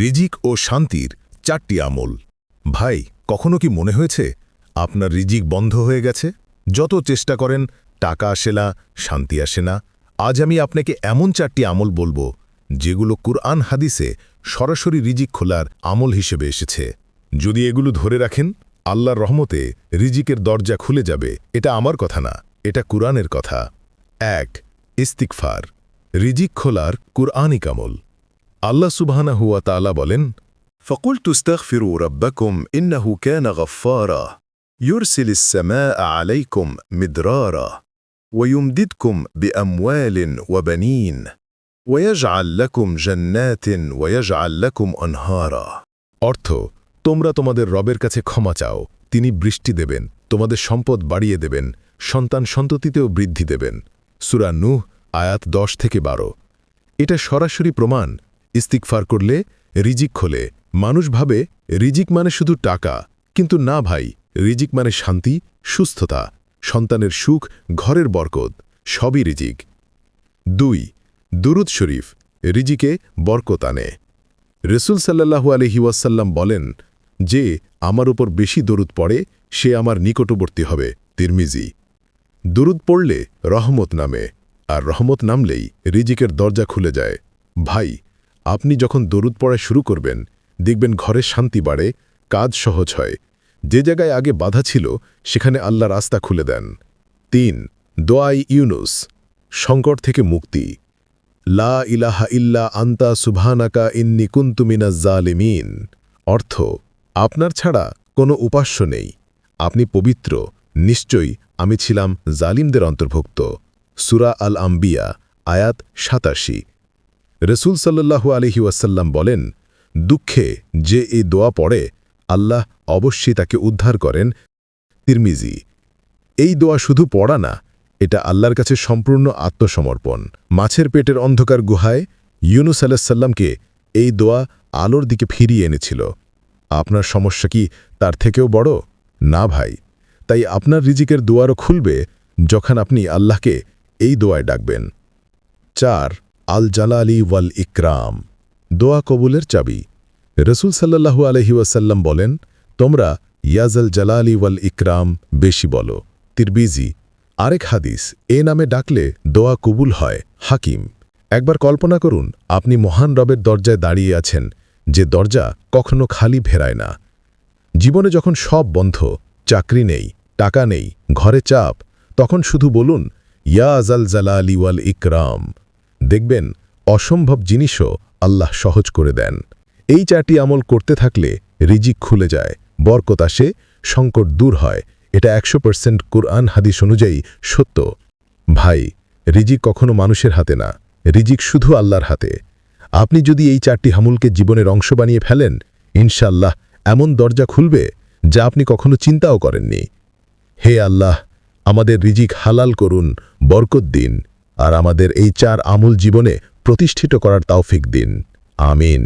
রিজিক ও শান্তির চারটি আমল। ভাই, কখনো কি মনে হয়েছে আপনার রিজিক বন্ধ হয়ে গেছে? যত চেষ্টা করেন, টাকা আসে না, শান্তি আসে না। আজ আমি আপনাকে এমন চারটি আমল বলব, যেগুলো কুরআন হাদিসে সরাসরি রিজিক খোলার আমল হিসেবে এসেছে। যদি এগুলো ধরে রাখেন, আল্লাহর রহমতে রিজিকের দরজা খুলে যাবে। এটা আমার কথা না, এটা কুরআনের কথা। এক ইস্তিকফার রিজিক খোলার কুরআনিক আমল। আল্লাহ সুবহানা হুয়া তাআলা বলেন فقلت استغفروا ربكم إنه كان غفارا يرسل السماء عليكم مدرارا ويمددكم بأموال وبنين ويجعل لكم جنات ويجعل لكم أنهارا অর্থ তোমরা তোমাদের রবের কাছে ক্ষমা চাও তিনি বৃষ্টি দেবেন তোমাদের সম্পদ বাড়িয়ে দেবেন সন্তান সন্ততিতেও বৃদ্ধি দেবেন সুরা নুহ আয়াত দশ থেকে বারো এটা সরাসরি প্রমাণ ইস্তিকফার করলে রিজিক খোলে। মানুষ ভাবে, রিজিক মানে শুধু টাকা, কিন্তু না ভাই, রিজিক মানে শান্তি, সুস্থতা, সন্তানের সুখ, ঘরের বরকত, সবই রিজিক। দুই, দুরুদ শরীফ, রিজিকে বরকত আনে। রসুল সাল্লাহু আলহি ওয়াসাল্লাম বলেন, যে আমার উপর বেশি দরুদ পড়ে, সে আমার নিকটবর্তী হবে। তিরমিজি, দুরুদ পড়লে রহমত নামে, আর রহমত নামলেই রিজিকের দরজা খুলে যায়। ভাই আপনি যখন দরুদ পড়া শুরু করবেন, দেখবেন ঘরে শান্তি বাড়ে, কাজ সহজ হয়। যে জায়গায় আগে বাধা ছিল, সেখানে আল্লাহ রাস্তা খুলে দেন। তিন, দোয়াই ইউনুস, সংকট থেকে মুক্তি। লা ইলাহা ইল্লা আন্তা সুবহানাকা ইন্নি কুন্তুমিনা জালিমিন। অর্থ, আপনার ছাড়া কোনো উপাস্য নেই। আপনি পবিত্র, নিশ্চয়ই আমি ছিলাম জালিমদের অন্তর্ভুক্ত। সুরা আল আম্বিয়া আয়াত সাতাশি। রসুল সাল্লাহু আলহি ওয়াসাল্লাম বলেন, দুঃখে যে এই দোয়া পড়ে, আল্লাহ অবশ্যই তাকে উদ্ধার করেন। তিরমিজি, এই দোয়া শুধু পড়া না, এটা আল্লাহর কাছে সম্পূর্ণ আত্মসমর্পণ। মাছের পেটের অন্ধকার গুহায় ইউনুস আলাহিসাল্লামকে এই দোয়া আলোর দিকে ফিরিয়ে এনেছিল। আপনার সমস্যা কি তার থেকেও বড়? না ভাই, তাই আপনার রিজিকের দোয়ারও খুলবে যখন আপনি আল্লাহকে এই দোয়ায় ডাকবেন। চার আল জালালি ওয়াল ইকরাম দোয়া কবুলের চাবি। রসুল সাল্লাহু আলহি ওয়াসাল্লাম বলেন, তোমরা ইয়াজল জালালি ওয়াল ইকরাম বেশি বলো। তিরবিজি আরেক হাদিস, এ নামে ডাকলে দোয়া কবুল হয়। হাকিম, একবার কল্পনা করুন, আপনি মহান রবের দরজায় দাঁড়িয়ে আছেন, যে দরজা কখনো খালি ফেরায় না। জীবনে যখন সব বন্ধ, চাকরি নেই, টাকা নেই, ঘরে চাপ, তখন শুধু বলুন, ইয়া আজাল জালালি ওয়াল ইকরাম দেখবেন, অসম্ভব জিনিসও আল্লাহ সহজ করে দেন। এই চারটি আমল করতে থাকলে রিজিক খুলে যায়, বরকত আসে, সংকট দূর হয়। এটা একশো পার্সেন্ট কুরআন হাদিস অনুযায়ী সত্য। ভাই, রিজিক কখনো মানুষের হাতে না, রিজিক শুধু আল্লাহর হাতে। আপনি যদি এই চারটি হামুলকে জীবনের অংশ বানিয়ে ফেলেন ইনশাল্লাহ এমন দরজা খুলবে যা আপনি কখনো চিন্তাও করেননি। হে আল্লাহ, আমাদের রিজিক হালাল করুন, বরকত দিন। আর আমাদের এই চার আমূল জীবনে প্রতিষ্ঠিত করার তাওফিক দিন। আমিন।